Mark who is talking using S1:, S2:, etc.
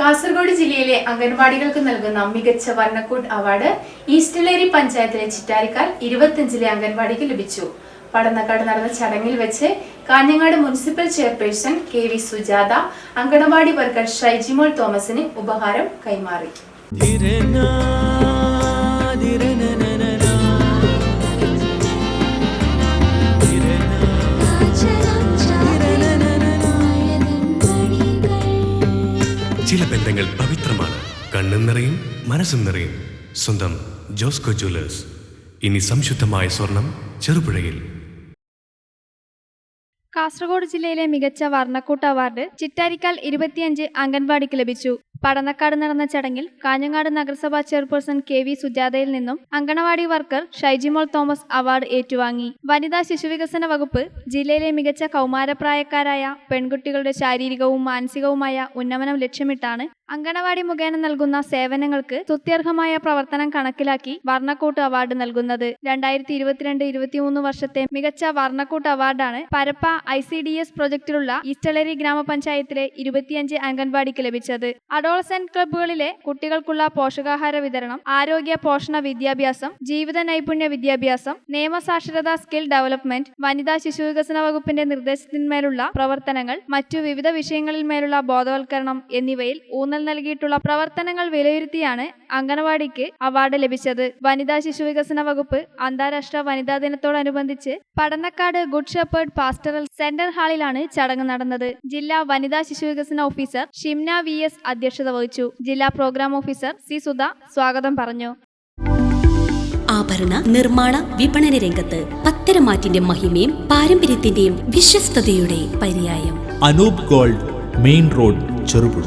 S1: കാസർഗോഡ് ജില്ലയിലെ അംഗൻവാടികൾക്ക് നൽകുന്ന മികച്ച വർണക്കൂട്ട് അവാർഡ് ഈസ്റ്റലേരി പഞ്ചായത്തിലെ ചിറ്റാരിക്കാൽ ഇരുപത്തിയഞ്ചിലെ അംഗൻവാടിക്ക് ലഭിച്ചു. പടന്നക്കാട് നടന്ന ചടങ്ങിൽ വെച്ച് Kanhangad municipal chairperson K V Sujatha anganwadi worker Shaijimol തോമസിന് ഉപഹാരം കൈമാറി.
S2: ചില ബന്ധങ്ങൾ പവിത്രമാണ്. കണ്ണും നിറയും മനസ്സും നിറയും. സ്വന്തം ജോസ്കോ ജ്വല്ലേഴ്സ്. ഇനി സംശുദ്ധമായ സ്വർണം ചെറുപുഴയിൽ.
S3: കാസർഗോഡ് ജില്ലയിലെ മികച്ച വർണക്കൂട്ട് അവാർഡ് ചിറ്റാരിക്കാൽ ഇരുപത്തിയഞ്ച് അംഗൻവാടിക്ക് ലഭിച്ചു. പടന്നക്കാട് നടന്ന ചടങ്ങിൽ കാഞ്ഞങ്ങാട് നഗരസഭാ ചെയർപേഴ്സൺ കെ വി സുജാതയിൽ നിന്നും anganwadi worker Shaijimol Thomas award ഏറ്റുവാങ്ങി. വനിതാ ശിശുവികസന വകുപ്പ് ജില്ലയിലെ മികച്ച കൗമാരപ്രായക്കാരായ പെൺകുട്ടികളുടെ ശാരീരികവും മാനസികവുമായ ഉന്നമനം ലക്ഷ്യമിട്ടാണ് അങ്കണവാടി മുഖേന നൽകുന്ന സേവനങ്ങൾക്ക് സ്തുത്യർഹമായ പ്രവർത്തനം കണക്കിലാക്കി വർണക്കൂട്ട് അവാർഡ് നൽകുന്നത്. രണ്ടായിരത്തി ഇരുപത്തിരണ്ട് ഇരുപത്തിമൂന്ന് വർഷത്തെ മികച്ച വർണക്കൂട്ട് അവാർഡാണ് Parappa I C D S പ്രൊജക്ടിലുള്ള ഈസ്റ്റളേരി ഗ്രാമപഞ്ചായത്തിലെ ഇരുപത്തിയഞ്ച് അംഗൻവാടിക്ക് ലഭിച്ചത്. അഡോൾസെന്റ് ക്ലബ്ബുകളിലെ കുട്ടികൾക്കുള്ള പോഷകാഹാര വിതരണം ആരോഗ്യ പോഷണ വിദ്യാഭ്യാസം ജീവിത നൈപുണ്യ വിദ്യാഭ്യാസം നിയമസാക്ഷരതാ സ്കിൽ ഡെവലപ്മെന്റ് വനിതാ ശിശു വികസന വകുപ്പിന്റെ നിർദ്ദേശത്തിന്മേലുള്ള പ്രവർത്തനങ്ങൾ മറ്റു വിവിധ വിഷയങ്ങളിൽ മേലുള്ള ബോധവൽക്കരണം എന്നിവയിൽ ഊന്നൽ നൽകിയിട്ടുള്ള പ്രവർത്തനങ്ങൾ വിലയിരുത്തിയാണ് അംഗനവാടിക്ക് അവാർഡ് ലഭിച്ചത്. വനിതാ ശിശു വികസന വകുപ്പ് അന്താരാഷ്ട്ര വനിതാ ദിനത്തോടനുബന്ധിച്ച് Padannakkad good shepherd pastoral centre ഹാളിലാണ് ചടങ്ങ് നടന്നത്. ജില്ലാ വനിതാ ശിശു വികസന ഓഫീസർ ഷിംന വി എസ് അധ്യക്ഷത വഹിച്ചു. ജില്ലാ പ്രോഗ്രാം ഓഫീസർ സി സുധ സ്വാഗതം പറഞ്ഞു.
S4: ആഭരണ നിർമ്മാണ വിപണന രംഗത്ത് പത്തരമാറ്റിന്റെ മഹിമയും പാരമ്പര്യത്തിന്റെയും വിശ്വസ്തയുടെ പര്യായം.
S5: Anoop gold main road Cherupuzha.